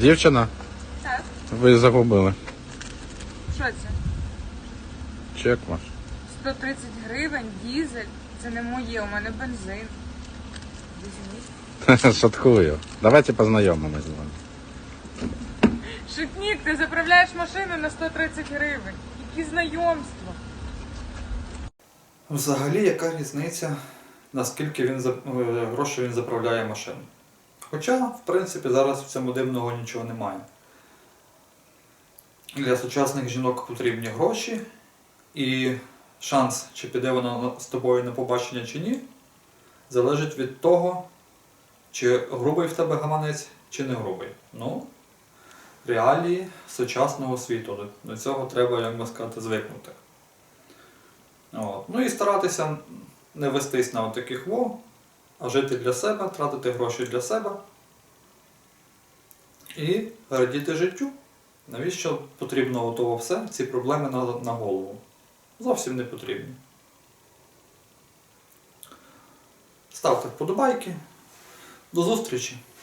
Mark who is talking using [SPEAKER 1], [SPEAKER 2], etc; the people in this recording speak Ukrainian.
[SPEAKER 1] Дівчина,
[SPEAKER 2] Так,
[SPEAKER 1] ви загубили.
[SPEAKER 2] що це?
[SPEAKER 1] Чек ваш.
[SPEAKER 2] 130 гривень, дізель. Це не моє, у мене бензин. Візьміть.
[SPEAKER 1] Шуткую. Давайте познайомимось з вами.
[SPEAKER 2] Шутник, ти заправляєш машину на 130 гривень. Які знайомства.
[SPEAKER 3] Взагалі, яка різниця, наскільки він за- е, грошей він заправляє машину? Хоча, в принципі, зараз в цьому дивного нічого немає. Для сучасних жінок потрібні гроші, і шанс, чи піде вона з тобою на побачення чи ні, залежить від того, чи грубий в тебе гаманець, чи не грубий. Ну, реалії сучасного світу. До цього треба, як би сказати, звикнути. От. Ну і старатися не вестись на таких во, а жити для себе, тратити гроші для себе і радіти життю. Навіщо потрібно того все, ці проблеми на, на голову? Зовсім не потрібні. Ставте вподобайки. До зустрічі!